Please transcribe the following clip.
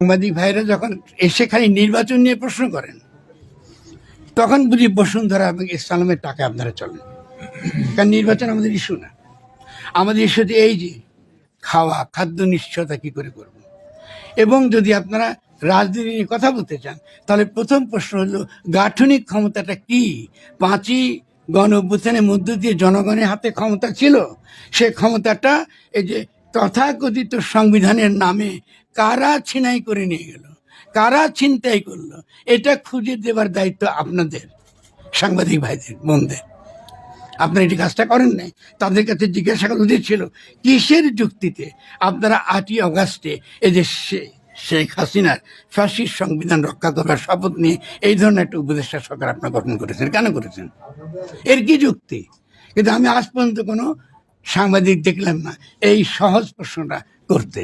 সাংবাদিক ভাইরা যখন এসে খালি নির্বাচন নিয়ে প্রশ্ন করেন, তখন বুঝি বসুন্ধরা এবং ইসলামের টাকা আপনারা চলেন। কারণ নির্বাচন আমাদের ইস্যু না। আমাদের ইস্যু তো এই যে খাওয়া, খাদ্য নিশ্চয়তা কি করে করব। এবং যদি আপনারা রাজনীতি নিয়ে কথা বলতে চান, তাহলে প্রথম প্রশ্ন হলো, গাঠনিক ক্ষমতাটা কি? পাঁচই গণ অভ্যুত্থানের মধ্য দিয়ে জনগণের হাতে ক্ষমতা ছিল। সে ক্ষমতাটা এই যে তথাকথিত সংবিধানের নামে কারা ছিনাই করে নিয়ে গেল? কারা ছিনতাই করল? এটা খুঁজে দেবার দায়িত্ব আপনাদের, সাংবাদিক ভাইদের, বোনদের। আপনারা এটি কাজটা করেন নাই, তাদের কাছে জিজ্ঞাসা করা উচিত ছিল, কিসের যুক্তিতে আপনারা আটই অগাস্টে এই যে শে- শেখ হাসিনার ফাঁসির সংবিধান রক্ষা করবার শপথ নিয়ে এই ধরনের একটা উপদেষ্টা সরকার আপনার গঠন করেছেন, কেন করেছেন? এর কি যুক্তি? কিন্তু আমি আজ পর্যন্ত কোনো সাংবাদিক দেখলাম না। এই সহজ প্রশ্নটা করতে।